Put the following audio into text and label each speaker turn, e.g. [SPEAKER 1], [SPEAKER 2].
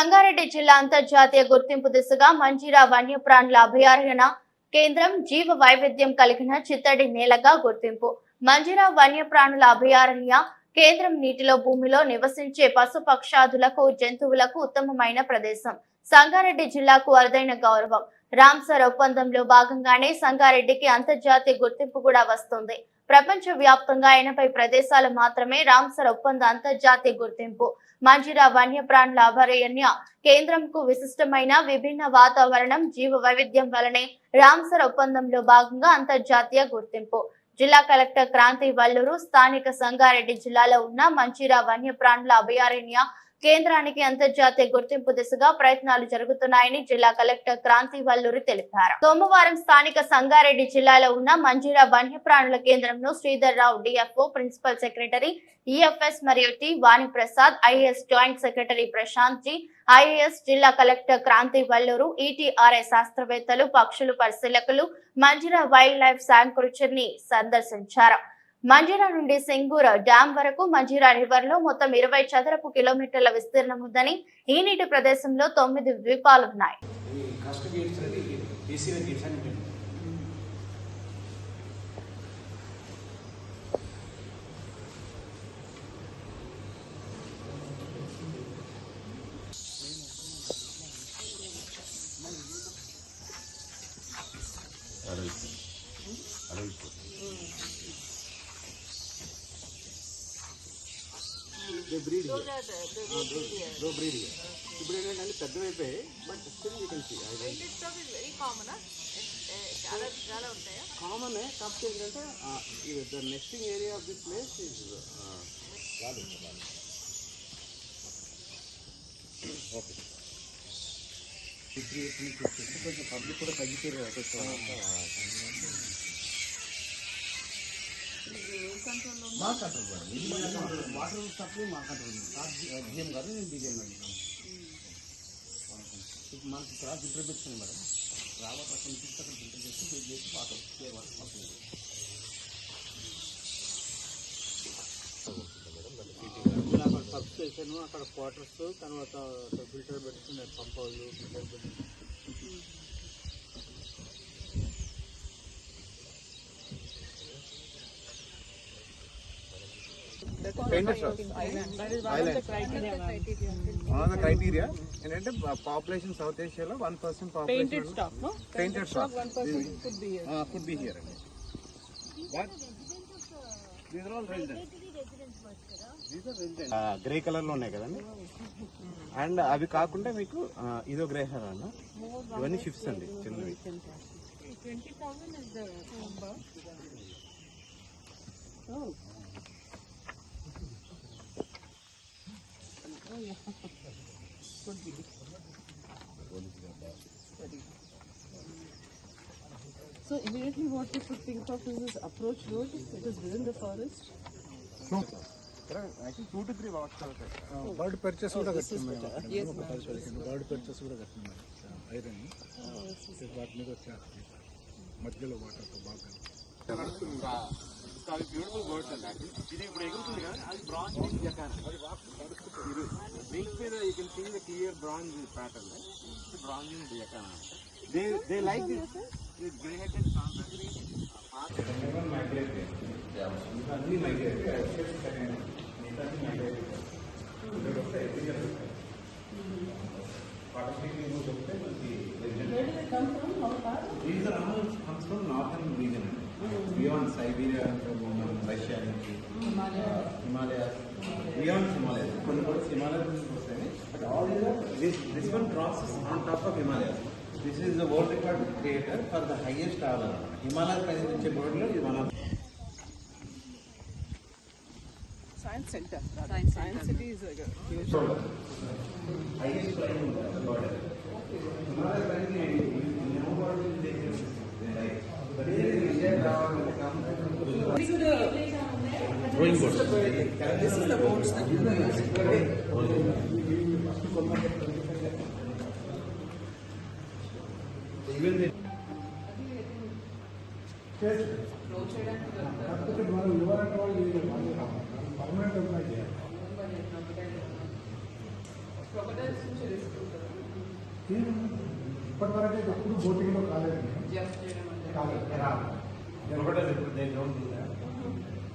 [SPEAKER 1] సంగారెడ్డి జిల్లా అంతర్జాతీయ గుర్తింపు దిశగా మంజీరా వన్యప్రాణుల అభయారణ్య కేంద్రం జీవ వైవిధ్యం కలిగిన చిత్తడి నేలగా గుర్తింపు. మంజీరా వన్యప్రాణుల అభయారణ్య కేంద్రం నీటిలో భూమిలో నివసించే పశుపక్షాదులకు జంతువులకు ఉత్తమమైన ప్రదేశం. సంగారెడ్డి జిల్లాకు అరుదైన గౌరవం. రామ్సర్ ఒప్పందంలో భాగంగానే సంగారెడ్డికి అంతర్జాతీయ గుర్తింపు కూడా వస్తుంది. ప్రపంచ వ్యాప్తంగా ఎనభై ప్రదేశాలు మాత్రమే రామ్సర్ ఒప్పంద అంతర్జాతీయ గుర్తింపు. మంజిరా వన్యప్రాణుల అభయారణ్య కేంద్రంకు విశిష్టమైన విభిన్న వాతావరణం జీవ వైవిధ్యం వలనే రామ్సర్ ఒప్పందంలో భాగంగా అంతర్జాతీయ గుర్తింపు. జిల్లా కలెక్టర్ క్రాంతి వల్లూరు స్థానిక సంగారెడ్డి జిల్లాలో ఉన్న మంచిరా వన్యప్రాణుల అభయారణ్య కేంద్రానికి అంతర్జాతీయ గుర్తింపు దిశగా ప్రయత్నాలు జరుగుతున్నాయని జిల్లా కలెక్టర్ క్రాంతి వల్లూరి తెలిపారు. సోమవారం స్థానిక సంగారెడ్డి జిల్లాలో ఉన్న మంజీరా వన్యప్రాణుల కేంద్రంలో Sridhar Rao DFO principal secretary EFS మరియు T Vaniprasad IAS joint secretary Prashanth G IAS జిల్లా కలెక్టర్ క్రాంతి వల్లూరు ఈటీఆర్ఐ శాస్త్రవేత్తలు పక్షులు పరిశీలకులు మంజీరా వైల్డ్ లైఫ్ శాంక్చురీ ని సందర్శించారు. మంజీరా నుండి సింగూర డ్యాం వరకు మంజీరా రివర్లో మొత్తం ఇరవై చదరపు కిలోమీటర్ల విస్తీర్ణం ఉందని ఈ నీటి ప్రదేశంలో తొమ్మిది ద్వీపాలున్నాయి.
[SPEAKER 2] Here. They breed here. ఇప్పుడు ఏంటంటే పెద్దవైపోయాయి but still you can see
[SPEAKER 3] very common చాలా చాలా ఉంటాయా?
[SPEAKER 2] కామన్ కాకపోతే ఏంటంటే the nesting area of this place is okay కొంచెం పబ్లిక్ కూడా తగ్గిపోయారు. మా కంట్రోల్ వాటర్ సప్లై మా కంట్రోల్ జిఎం గారు నేను డిజైన్ అడిగాను మనకి క్రాస్ ఫిల్టర్ పెట్టుకుని మేడం రావట్ అక్కడ నుంచి అక్కడ ఫిల్టర్ చేసి ఫిల్ చేసి వాటర్ ప్యూర్ వాటర్ వస్తుంది అక్కడ సబ్ స్టేషన్ అక్కడ క్వార్టర్స్ తర్వాత ఫిల్టర్ పెట్టుకునే పంప్ హౌస్ ఫిల్టర్ పెట్టుకుని
[SPEAKER 3] of the criteria.
[SPEAKER 4] ఏంటంటే population south ఏషియాలో one percent
[SPEAKER 3] Painted
[SPEAKER 4] population
[SPEAKER 3] stock, no?
[SPEAKER 4] Painted stock.
[SPEAKER 3] One person could be here.
[SPEAKER 4] Could be here అండి grey కలర్లో ఉన్నాయి కదండి? అండ్ అవి కాకుండా మీకు ఇదో గ్రే కలర్ అన్న. ఇవన్నీ షిఫ్ట్స్ అండి చిన్నవి.
[SPEAKER 3] 20,000 is the number. So immediately what we should think of is this approach road. It is within the forest.
[SPEAKER 4] Two to three watts అవుతాయి
[SPEAKER 5] బర్డ్ పర్చేస్ కూడా కట్టింది మేడం అక్కడ
[SPEAKER 3] Yes,
[SPEAKER 5] ఒక పది పదిహేను బర్డ్ పర్చేస్ కూడా కట్టింది మేడం ఐరన్ వాటి మీద వచ్చేస్తుంది మధ్యలో వాటర్తో బాగా
[SPEAKER 2] బ్యూటిఫుల్ బర్డ్స్ అండి ఇది ఇప్పుడు ఎగురుతుంది కదా అది బ్రాంజ్ అది వింగ్స్ మీద you can see the clear bronze pattern bronze jacana they they like this this grey headed
[SPEAKER 4] అన్ని migrate migrate These are all comes from northern region. Beyond Siberia, from Russia నుంచి Himalayas, beyond Himalayas. Himalayas but all this, this one crosses on top of Himalayas. This is the world record creator for the highest tower. Himalayas Peninsula border is one of
[SPEAKER 3] Science Center. Science, Science City is a huge.
[SPEAKER 4] Highest flying border. Himalayas Peninsula. But here is Vijay Tower. This is the Growing birds.
[SPEAKER 3] This is the boats that you know.
[SPEAKER 4] Even the
[SPEAKER 5] కాకపోతే మనం ఇవ్వాలంటే వాళ్ళు permanent ఉన్నాయి
[SPEAKER 3] crocodiles నుంచి risk ఉంటుంది
[SPEAKER 5] ఇప్పటివరకు అయితే ఎప్పుడు బోటింగ్లో కాలేదు
[SPEAKER 3] జంప్ చేయడం అంటే
[SPEAKER 5] కాలేదు
[SPEAKER 4] Crocodiles, they don't do that.